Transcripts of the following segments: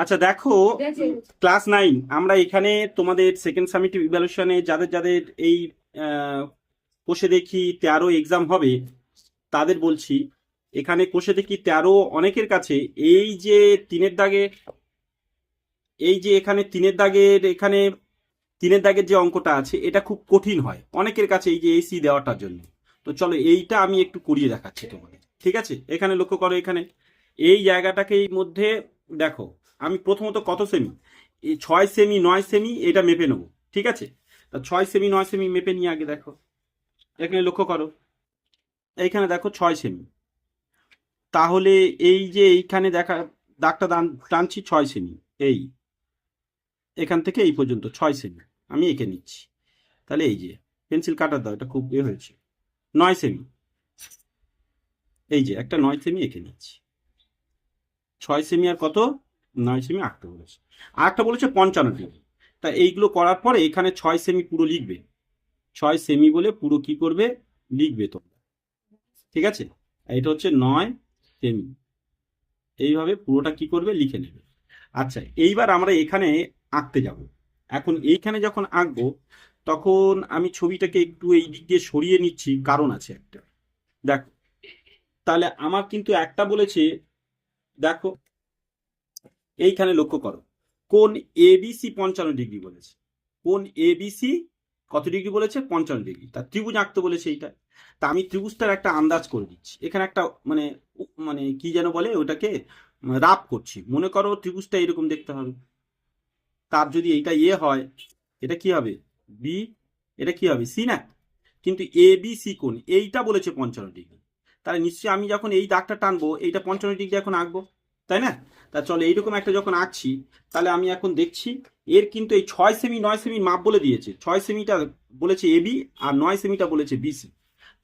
আচ্ছা দেখো, class nine, আমরা এখানে তোমাদের সেকেন্ড সামিটিভ ইভ্যালুয়েশনে যাদের যাদের এই কোষে দেখি তেরো এক্সাম হবে, তাদের বলছি, এখানে কোষে দেখি তেরো অনেকের কাছে, এই যে তিনের দাগে, এই যে এখানে তিনের দাগের, এখানে তিনের দাগের যে অঙ্কটা আছে, এটা খুব কঠিন হয় অনেকের কাছে এই যে এসি দেওয়াটার জন্য। তো চলো, এইটা আমি একটু করিয়ে দেখাচ্ছি তোমাদের, ঠিক আছে? এখানে লক্ষ্য করো এখানে, এই জায়গাটাকে মধ্যে দেখো, আমি প্রথমত কত সেমি ছয় সেমি নয় সেমি এটা মেপে নেব, ঠিক আছে? তা ছয় সেমি নয় সেমি মেপে নিয়ে আগে দেখো। এখানে লক্ষ্য করো। এইখানে দেখো ছয় সেমি তাহলে এই যে এইখানে দেখা, দাগটা টানছি ছয় সেমি এই। এখান থেকে এই পর্যন্ত ছয় সেমি আমি এঁকে নিচ্ছি। তাহলে এই যে পেন্সিল কাটার দাও, এটা খুব এ হয়েছে। নয় সেমি এই যে, একটা নয় সেমি এঁকে নিচ্ছি। ছয় সেমি আর কত? নয় সেমি আঁকতে বলেছে। আরেকটা বলেছে পঞ্চান্ন ডিগ্রি তা এইগুলো করার পরে এখানে ছয় সেমি পুরো লিখবে। ছয় সেমি বলে পুরো কি করবে? লিখবে তোমরা। ঠিক আছে? এটা হচ্ছে নয় সেমি এইভাবে পুরোটা কি করবে? লিখে নেবে। আচ্ছা এইবার আমরা এখানে আঁকতে যাব। এখন এইখানে যখন আঁকবো, তখন আমি ছবিটাকে একটু এই দিক দিয়ে সরিয়ে নিচ্ছি, কারণ আছে একটা। দেখো, তাহলে আমার কিন্তু একটা বলেছে দেখো, এইখানে লক্ষ্য করো, কোন এবিসি পঞ্চান্ন ডিগ্রি বলেছে। কোন এবিসি কত ডিগ্রি বলেছে? পঞ্চান্ন ডিগ্রি। তা ত্রিভুজ আঁকতে বলেছে এইটা। তা আমি ত্রিভুজটার একটা আন্দাজ করে দিচ্ছি। এখানে একটা মানে মানে কি যেন বলে, ওটাকে রাপ করছি। মনে করো ত্রিভুজটা এরকম দেখতে হবে। তার যদি এইটা এ হয়, এটা কি হবে? বি এটা কি হবে? সি না। কিন্তু এ বি সি কোন? এইটা বলেছে পঞ্চান্ন ডিগ্রি। তাহলে নিশ্চয়ই আমি যখন এই দাগটা টানবো, এইটা পঞ্চান্ন ডিগ্রি এখন আঁকবো, তাই না? তা চলো এইরকম একটা যখন আঁকছি, তাহলে আমি এখন দেখছি এর কিন্তু এই ছয় সেমি নয় সেমি মাপ বলে দিয়েছে। ছয় সেমিটা বলেছে এ বি আর নয় সেমিটা বলেছে বিসি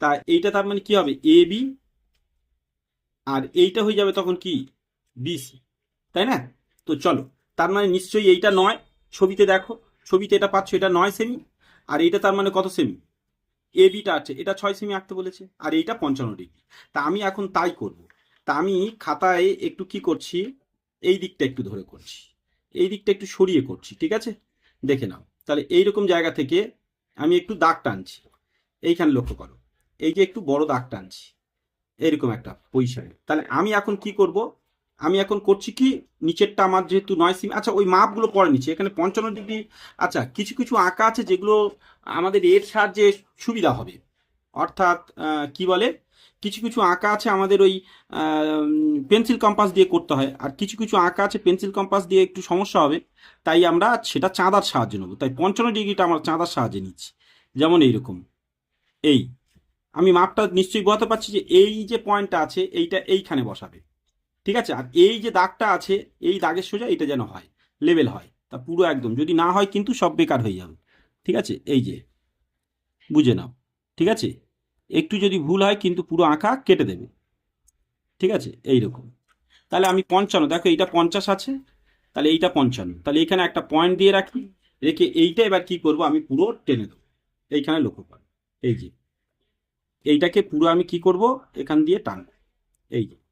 তা এইটা তার মানে কি হবে? এ বি আর এইটা হয়ে যাবে তখন কি? বিসি তাই না? তো চলো, তার মানে নিশ্চয়ই এইটা নয়, ছবিতে দেখো, ছবিতে এটা পাচ্ছ এটা নয় সেমি আর এইটা তার মানে কত সেমি এ বিটা আছে, এটা ছয় সেমি আঁকতে বলেছে, আর এইটা পঞ্চান্ন ডিগ্রি তা আমি এখন তাই করব। তা আমি খাতায় একটু কি করছি, এই দিকটা একটু ধরে করছি, এই দিকটা একটু সরিয়ে করছি, ঠিক আছে? দেখে নাও। তাহলে এইরকম জায়গা থেকে আমি একটু দাগ টানছি, এইখানে লক্ষ্য করো, এই যে একটু বড় দাগ টানছি এরকম একটা পজিশনে তাহলে আমি এখন কি করব আমি এখন করছি কি? নিচেরটা আমার যেহেতু নয় সিম আচ্ছা ওই মাপগুলো পরে নিচ্ছি। এখানে পঞ্চান্ন ডিগ্রি আচ্ছা কিছু কিছু আঁকা আছে যেগুলো আমাদের এর সাহায্যে সুবিধা হবে। অর্থাৎ কি বলে? কিছু কিছু আঁকা আছে আমাদের ওই পেন্সিল কম্পাস দিয়ে করতে হয়। আর কিছু কিছু আঁকা আছে পেন্সিল কম্পাস দিয়ে একটু সমস্যা হবে। তাই আমরা সেটা চাঁদার সাহায্য নেব। তাই পঞ্চান্ন ডিগ্রিটা আমরা চাঁদার সাহায্যে নিচ্ছি। যেমন এইরকম। এই, আমি মাপটা নিশ্চয়ই বোঝাতে পারছি যে এই যে পয়েন্টটা আছে, এইটা এইখানে বসাবে। ঠিক আছে? আর এই যে দাগটা আছে, এই দাগের সোজা এটা যেন হয় লেভেল হয়। তা পুরো একদম, যদি না হয় কিন্তু সব বেকার হয়ে যাবে। ঠিক আছে? এই যে, বুঝে নাও। ঠিক আছে? একটু যদি ভুল হয় কিন্তু পুরো আঁকা কেটে দেবে। ঠিক আছে? এই রকম তাহলে আমি পঞ্চান্ন, দেখো এইটা পঞ্চাশ আছে, তাহলে এইটা পঞ্চান্ন। তাহলে এইখানে একটা পয়েন্ট দিয়ে রাখি, রেখে এইটা এবার কি করব, আমি পুরো টেনে দেবো। এইখানে লক্ষ্য করো। এই যে, এইটাকে পুরো আমি কি করব, এখান দিয়ে টানবো। এই যে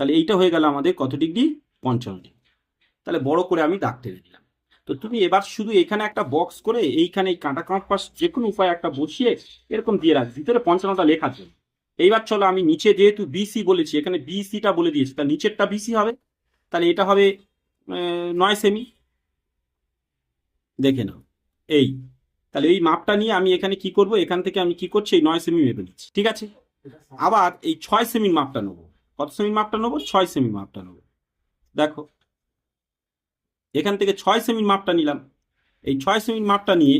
তাহলে এইটা হয়ে গেল আমাদের কত ডিগ্রি? পঞ্চান্ন ডিগ্রি। তাহলে বড় করে আমি দাগ টেনে দিলাম তো তুমি এবার শুধু এখানে একটা বক্স করে এইখানে এই কাঁটা কম্পাস যে কোনো উপায় একটা বসিয়ে এরকম দিয়ে রাখ। ভিতরে পঞ্চান্নটা লেখার জন্য। এইবার চলো আমি নিচে যেহেতু বিসি বলেছি, এখানে বিসিটা বলে দিয়েছি, তাহলে নিচেরটা বিসি হবে। তাহলে এটা হবে নয় সেমি দেখে নাও। এই। তাহলে এই মাপটা নিয়ে আমি এখানে কি করব? এখান থেকে আমি কি করছি? এই নয় সেমি মেপে নিচ্ছি। ঠিক আছে? আবার এই ছয় সেমির মাপটা নেব। কত সেমির মাপটা নেব? ছয় সেমির মাপটা নেব। দেখো, এখান থেকে ছয় সেমির মাপটা নিলাম। এই ছয় সেমির মাপটা নিয়ে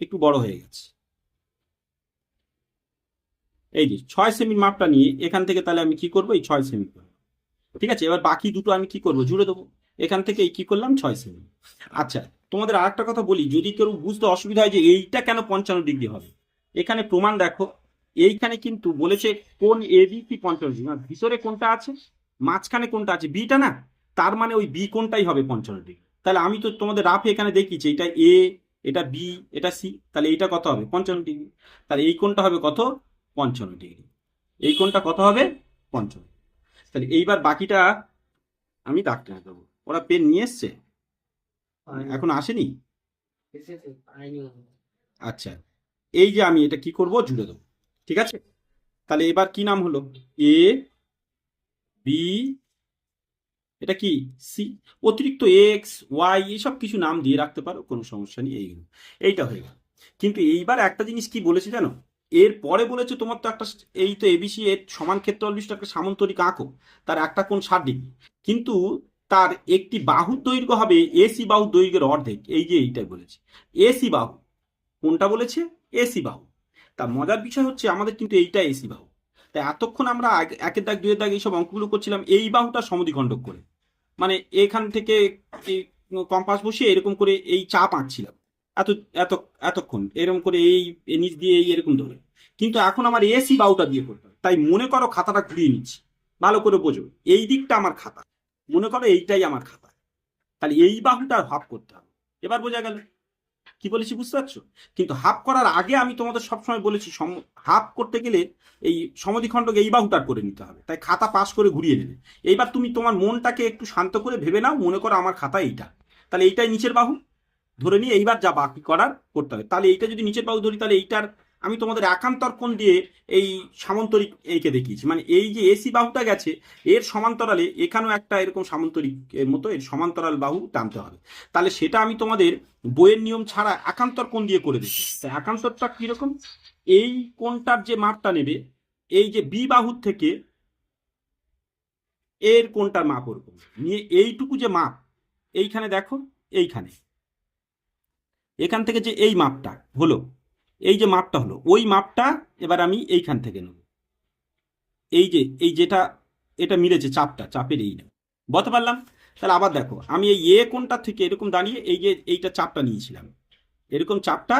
একটু বড় হয়ে গেছে। এই যে ছয় সেমির মাপটা নিয়ে এখান থেকে তাহলে আমি কি করব? এই ছয় সেমি করব। ঠিক আছে? এবার বাকি দুটো আমি কি করব? জুড়ে দেবো। এখান থেকে এই কি করলাম? ছয় সেমি আচ্ছা তোমাদের আর একটা কথা বলি। যদি কেউ বুঝতে অসুবিধা হয় যে এইটা কেন পঞ্চান্ন ডিগ্রি হবে? এখানে প্রমাণ দেখো। এইখানে কিন্তু বলেছে কোন এ বি কি পঞ্চান্ন ডিগ্রি মানে ভিতরে কোনটা আছে? মাঝখানে কোনটা আছে? বিটা না? তার মানে ওই বি কোনটাই হবে পঞ্চান্ন ডিগ্রি। তাহলে আমি তো তোমাদের রাফে এখানে দেখিয়েছি এটা এ এটা বি এটা সি তাহলে এইটা কত হবে? পঞ্চান্ন ডিগ্রি। তাহলে এই কোনটা হবে কত? পঞ্চান্ন ডিগ্রি। এই কোনটা কত হবে? পঞ্চান্ন তাহলে এইবার বাকিটা আমি দাগ টেনে দেবো। ওরা পেন নিয়ে এসছে? এখন আসেনি? আচ্ছা এই যে আমি এটা কি করব? জুড়ে দেবো। ঠিক আছে? তাহলে এবার কি নাম হলো? এ, বি, এটা কি? সি। অতিরিক্ত এক্স, ওয়াই, এসব কিছু নাম দিয়ে রাখতে পারো, কোনো সমস্যা নেই এইগুলো এইটা হয়ে গেল। কিন্তু এইবার একটা জিনিস কি বলেছে জানো? এর পরে বলেছে তোমার তো একটা এই তো এবিসি এর সমান ক্ষেত্র একটা সামন্তরিক আঁকো, তার একটা কোণ ষাট ডিগ্রি। কিন্তু তার একটি বাহুর দৈর্ঘ্য হবে এসি বাহু দৈর্ঘ্যের অর্ধেক, এই যে এইটাই বলেছে। এসি বাহু, কোনটা বলেছে? এসি বাহু। তা মজার বিষয় হচ্ছে আমাদের কিন্তু এইটা এসি বাহু। তাই এতক্ষণ আমরা একের দাগ দুয়ের দাগ এইসব অঙ্কগুলো করছিলাম, এই বাহুটা সমদ্বিখণ্ডক করে। মানে এখান থেকে কম্পাস বসিয়ে এরকম করে এই চাপ আঁকছিলাম। এত এত, এতক্ষণ এরকম করে এই নিচ দিয়ে এই এরকম ধরে। কিন্তু এখন আমার এসি বাহুটা দিয়ে করতে তাই মনে করো খাতাটা ঘুরিয়ে নিচ্ছি। ভালো করে বোঝো, এই দিকটা আমার খাতা। মনে করো এইটাই আমার খাতা। তাহলে এই বাহুটার হাফ করতে হবে। এবার বোঝা গেল। কি বলেছি বুঝতে পারছ? কিন্তু হাফ করার আগে আমি তোমাদের সবসময় বলেছি হাফ করতে গেলে এই সমাধিখণ্ডকে এই বাহুটার করে নিতে হবে। তাই খাতা পাশ করে ঘুরিয়ে নেবে। এইবার তুমি তোমার মনটাকে একটু শান্ত করে ভেবে নাও, মনে করো আমার খাতা এইটা। তাহলে এইটাই নিচের বাহু। ধরে নিয়ে এইবার যা বাকি করার করতে হবে। তাহলে এইটা যদি নিচের বাহু ধরি, তাহলে এইটার আমি তোমাদের একান্তর কোণ দিয়ে এই সামন্তরিক একে দেখিয়েছি। মানে এই যে এসি বাহুটা গেছে, এর সমান্তরালে এখানেও একটা এরকম সামন্তরিক এর মতো এর সমান্তরাল বাহু টানতে হবে। তাহলে সেটা আমি তোমাদের বইয়ের নিয়ম ছাড়া একান্তর কোণ দিয়ে করে দেখি তা একান্তরটা কীরকম? এই কোণটার যে মাপটা নেবে, এই যে বি বাহুর থেকে এর কোনটার মাপ ওরকম। নিয়ে এইটুকু যে মাপ, এইখানে দেখো, এইখানে। এখান থেকে যে এই মাপটা হলো। এই যে মাপটা হলো, ওই মাপটা এবার আমি এইখান থেকে নেব। এই যে, এই যেটা, এটা মিলেছে চাপটা, চাপের এই নেব। বলতে পারলাম? তাহলে আবার দেখো, আমি এই এ কোনটা থেকে এরকম দাঁড়িয়ে এই যে, এইটা চাপটা নিয়েছিলাম। এরকম চাপটা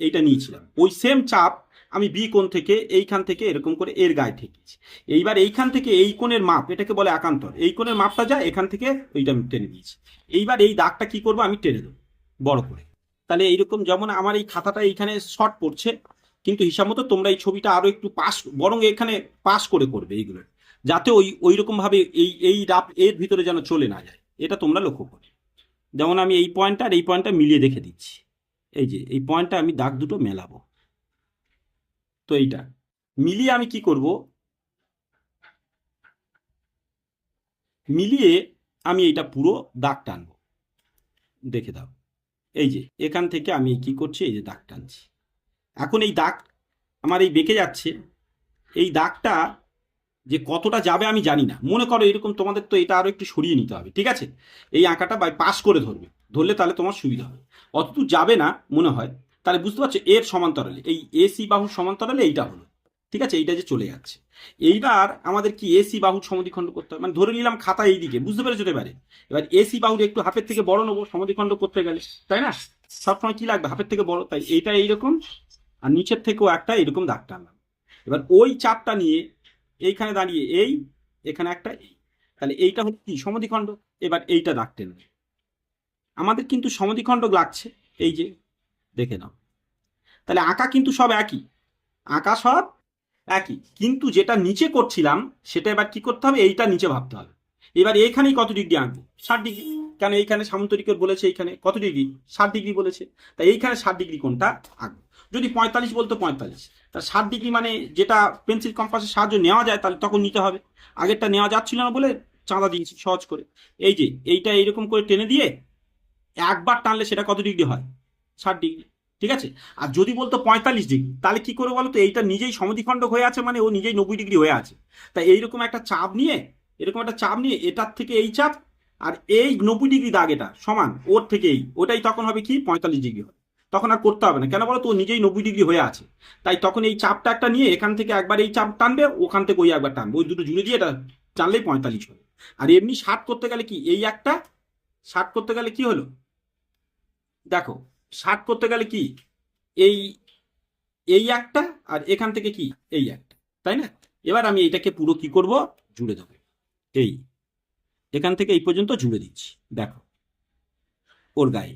এইটা নিয়েছিলাম। ওই সেম চাপ আমি বি কোণ থেকে এইখান থেকে এরকম করে এর গায়ে ঠেকিয়েছি এইবার এইখান থেকে এই কোণের মাপ, এটাকে বলে একান্তর। এই কোণের মাপটা যায় এখান থেকে ওইটা আমি টেনে দিয়েছি এইবার এই দাগটা কি করব? আমি টেনে দেবো বড় করে। তাহলে এইরকম যেমন আমার এই খাতাটা এইখানে শর্ট পড়ছে, কিন্তু হিসাব মতো তোমরা এই ছবিটা আরও একটু পাস বরং এখানে পাস করে করবে এইগুলো। যাতে ওই ওই রকম ভাবে এই এই রাপ এর ভিতরে যেন চলে না যায়। এটা তোমরা লক্ষ্য করো। যেমন আমি এই পয়েন্টটা আর এই পয়েন্টটা মিলিয়ে দেখে দিচ্ছি। এই যে, এই পয়েন্টটা আমি দাগ দুটো মেলাবো। তো এইটা। মিলিয়ে আমি কি করব? মিলিয়ে আমি এইটা পুরো দাগ টানবো। দেখে দাও। এই যে, এখান থেকে আমি কি করছি? এই যে দাগ টানছি। এখন এই দাগ আমার এই বেঁকে যাচ্ছে। এই দাগটা যে কতটা যাবে আমি জানি না। মনে করো এরকম তোমাদের তো এটা আরও একটু সরিয়ে নিতে হবে, ঠিক আছে? এই আঁকাটা বাই পাস করে ধরবে। ধরলে তাহলে তোমার সুবিধা হবে। অতদূর যাবে না মনে হয়। তাহলে বুঝতে পারছ, এর সমান্তরালে, এই এসি বাহুর সমান্তরালে এইটা হলো। ঠিক আছে? এইটা যে চলে যাচ্ছে। এইবার আমাদের কি এসি বাহুর সমদ্বিখণ্ড করতে হবে মানে ধরে নিলাম খাতা এইদিকে, বুঝতে পেরেছ এবারে? এবার এসি বাহুর একটু হাফের থেকে বড় নেব, সমদ্বিখণ্ড করতে গেলে, তাই না? সবসময় কি লাগবে? হাফের থেকে বড়, তাই এইটা এইরকম, আর নিচের থেকেও একটা এরকম দাগ টানলাম। এবার ওই চাপটা নিয়ে এইখানে দাঁড়িয়ে এই, এখানে একটা এই। তাহলে এইটা হচ্ছে কি? সমদ্বিখণ্ড। এবার এইটা দাগ টেনবে আমাদের কিন্তু সমদ্বিখণ্ড লাগছে, এই যে, দেখে নাও। তাহলে আঁকা কিন্তু সব একই। আঁকা সব একই। কিন্তু যেটা নিচে করছিলাম, সেটা এবার কি করতে হবে? এইটা নিচে ভাবতে হবে। এবার এইখানেই কত ডিগ্রি আঁকবো? ষাট ডিগ্রি। কেন এইখানে সামন্তরিকের বলেছে এইখানে? কত ডিগ্রি? ষাট ডিগ্রি বলেছে। তাই এইখানে ষাট ডিগ্রি কোনটা আঁকবো। যদি পঁয়তাল্লিশ বলতো পঁয়তাল্লিশ। তা ষাট ডিগ্রি মানে যেটা পেন্সিল কম্পাসের সাহায্য নেওয়া যায়, তাহলে তখন নিতে হবে। আগেরটা নেওয়া যাচ্ছিল না বলে চাঁদা দিয়েছি সহজ করে। এই যে, এইটা এইরকম করে টেনে দিয়ে একবার টানলে সেটা কত ডিগ্রি হয়? ষাট ডিগ্রি। ঠিক আছে? আর যদি বলতো পঁয়তাল্লিশ ডিগ্রি তাহলে কি করে বলতো? এইটা নিজেই সমদ্বিখণ্ডক হয়ে আছে মানে ও নিজেই নব্বই ডিগ্রি হয়ে আছে। তাই এইরকম একটা চাপ নিয়ে, এরকম একটা চাপ নিয়ে এটার থেকে এই চাপ আর এই নব্বই ডিগ্রি দাগ এটা, সমান ওর থেকে এই। ওটাই তখন হবে কি? পঁয়তাল্লিশ ডিগ্রি হবে। তখন আর করতে হবে না। কেন বলো তো নিজেই নব্বই ডিগ্রি হয়ে আছে। তাই তখন এই চাপটা একটা নিয়ে এখান থেকে একবার এই চাপ টানবে, ওখান থেকে ওই একবার টানবে। ওই দুটো জুড়ে দিয়ে এটা টানলেই পঁয়তাল্লিশ হবে। আর এমনি ষাট করতে গেলে কি? এই একটা ষাট করতে গেলে কি হলো? দেখো ষাট করতে গেলে কি? এই এই একটা আর এখান থেকে কি? এই একটা, তাই না? এবার আমি এইটাকে পুরো কি করব? জুড়ে দেবো। এই, এখান থেকে এই পর্যন্ত জুড়ে দিচ্ছি। দেখো, ওর গায়ে।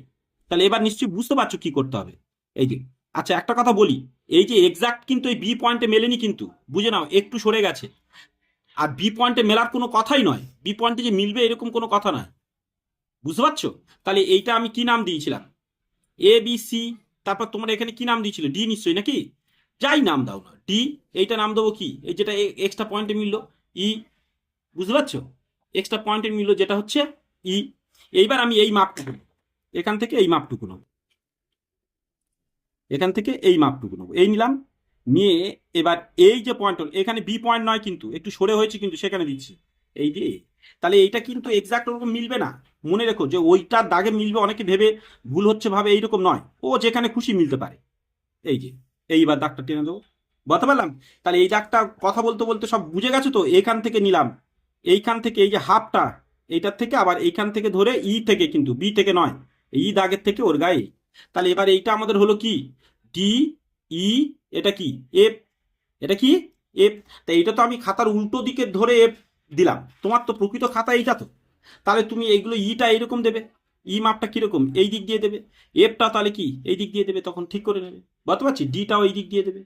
তাহলে এবার নিশ্চয়ই বুঝতে পারছ কি করতে হবে। এই যে আচ্ছা একটা কথা বলি। এই যে এক্সাক্ট কিন্তু এই বি পয়েন্টে মেলেনি কিন্তু, বুঝে নাও, একটু সরে গেছে। আর বি পয়েন্টে মেলার কোনো কথাই নয়। বি পয়েন্টে যে মিলবে এরকম কোনো কথা নয়। বুঝতে পারছ? তাহলে এইটা আমি কি নাম দিয়েছিলাম? এ বি সি তারপর তোমরা এখানে কি নাম দিয়েছিল? ডি নিশ্চয়ই নাকি? যাই নাম দাও না। ডি এইটা নাম দেবো কি? এই যেটা এক্সট্রা পয়েন্টে মিললো। ই বুঝতে পারছ? এক্সট্রা পয়েন্টে মিললো যেটা হচ্ছে ই এইবার আমি এই মাপটুকু। এখান থেকে এই মাপটুকু নেব। এখান থেকে এই মাপটুকু নেব। এই নিলাম। নিয়ে এবার এই যে পয়েন্ট এখানে বি পয়েন্ট নয় কিন্তু, একটু সরে হয়েছে কিন্তু, সেখানে দিচ্ছি। এই যে তাহলে এইটা কিন্তু এক্সাক্ট ওরকম মিলবে না। মনে রেখো যে ওইটার দাগে মিলবে, অনেকে ভেবে ভুল হচ্ছে, ভাবে এইরকম নয়। ও যেখানে খুশি মিলতে পারে। এই যে, এইবার দাগটা টেনে দেবো। বলতে পারলাম? তাহলে এই দাগটা কথা বলতে বলতে সব বুঝে গেছো তো? এইখান থেকে নিলাম। এইখান থেকে এই যে হাফটা, এইটার থেকে আবার এইখান থেকে ধরে ই থেকে কিন্তু, বি থেকে নয়। ই দাগের থেকে ওর গায়ে। তাহলে এবার এইটা আমাদের হলো কি? ডি ই এটা কি? এফ এটা কি? এফ তা এইটা তো আমি খাতার উল্টো দিকে ধরে এফ দিলাম। তোমার তো প্রকৃত খাতা এইটা তো। তাহলে তুমি এইগুলো ইটা এইরকম দেবে। ই মাপটা কীরকম? এই দিক দিয়ে দেবে। এফটা তাহলে কি? এই দিক দিয়ে দেবে, তখন ঠিক করে নেবে। বুঝতে পারছি? ডিটাও এই দিক দিয়ে দেবে।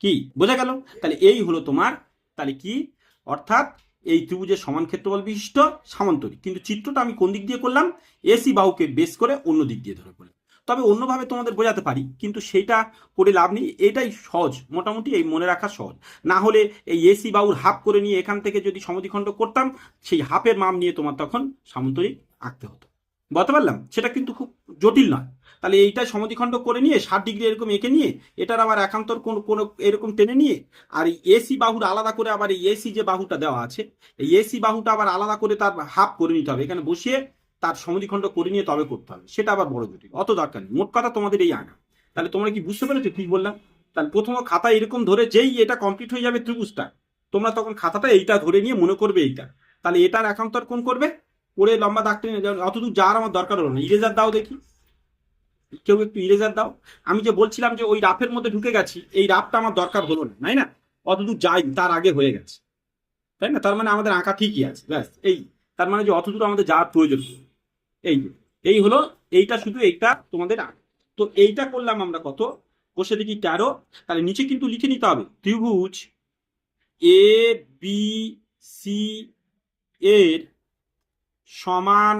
কি? বোঝা গেল? তাহলে এই হলো তোমার, তাহলে কি? অর্থাৎ এই ত্রিভুজের সমান ক্ষেত্রফল বিশিষ্ট সামান্তরিক। কিন্তু চিত্রটা আমি কোন দিক দিয়ে করলাম? এসি বাহুকে বেস করে অন্য দিক দিয়ে ধরে করলাম তবে অন্যভাবে তোমাদের বোঝাতে পারি, কিন্তু সেটা করে লাভ নেই, এটাই সহজ, মোটামুটি এই মনে রাখা সহজ। না হলে এই এসি বাহুর হাফ করে নিয়ে এখান থেকে যদি সমধিখণ্ড করতাম, সেই হাফের মাপ নিয়ে তোমার তখন সামন্তরিক আঁকতে হতো। বলতে পারলাম? সেটা কিন্তু খুব জটিল নয়। তাহলে এইটা সমধিখণ্ড করে নিয়ে, ষাট ডিগ্রি এরকম এঁকে নিয়ে, এটার আবার একান্তর কোন কোন এরকম টেনে নিয়ে, আর এই এসি বাহুর আলাদা করে আবার এই এসি যে বাহুটা দেওয়া আছে, এই এসি বাহুটা আবার আলাদা করে তার হাফ করে নিতে হবে। এখানে বসিয়ে তার সমদ্বিখণ্ড করে নিয়ে তবে করতে হবে। সেটা আবার বড় জটিল। অত দরকার নেই। মোট কথা তোমাদের এই আঁকা তাহলে তোমরা কি বুঝতে পেরেছ? ঠিক বললাম। তাহলে প্রথম খাতা এরকম ধরে যেই এটা কমপ্লিট হয়ে যাবে ত্রিভুজটা, তোমরা তখন খাতাটা এইটা ধরে নিয়ে মনে করবে এইটা। তাহলে এটার একান্তর কোন করবে? করে লম্বা দাগ যাও। অতদূর যাওয়ার আমার দরকার হলো না। ইরেজার দাও দেখি। কেউ একটু ইরেজার দাও। আমি যে বলছিলাম যে ওই রাফের মধ্যে ঢুকে গেছি, এই রাফটা আমার দরকার হলো না। তাই না? অতদূর যাই তার আগে হয়ে গেছে। তাই না? তার মানে আমাদের আঁকা ঠিকই আছে। ব্যাস, এই। তার মানে যে অতদূর আমাদের যাওয়ার প্রয়োজন। এই এই হলো, এইটা শুধু এইটা তোমাদের আঁকা তো এইটা করলাম আমরা কত? বসে দেখি তেরো। তাহলে নিচে কিন্তু লিখে নিতে হবে, ত্রিভুজ এ, বি, সি, এর সমান,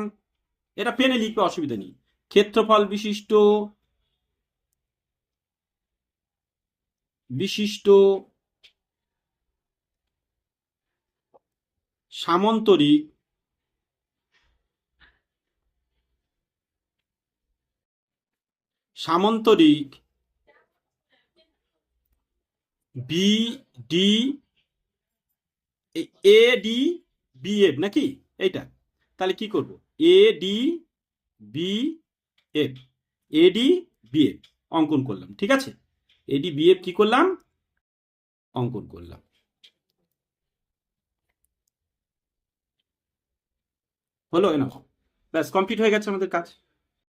এটা পেনে লিখবে, অসুবিধা নেই। ক্ষেত্রফল বিশিষ্ট বিশিষ্ট সামন্তরিক সামন্তরিক B, D, A, D, B F নাকি? এইটা। তাহলে কি করব? A, D, B F A, D, B F অঙ্কন করলাম। ঠিক আছে? এ, ডি, বি এফ কি করলাম? অঙ্কন করলাম। হলো এনা ব্যাস কমপ্লিট হয়ে গেছে আমাদের কাজ।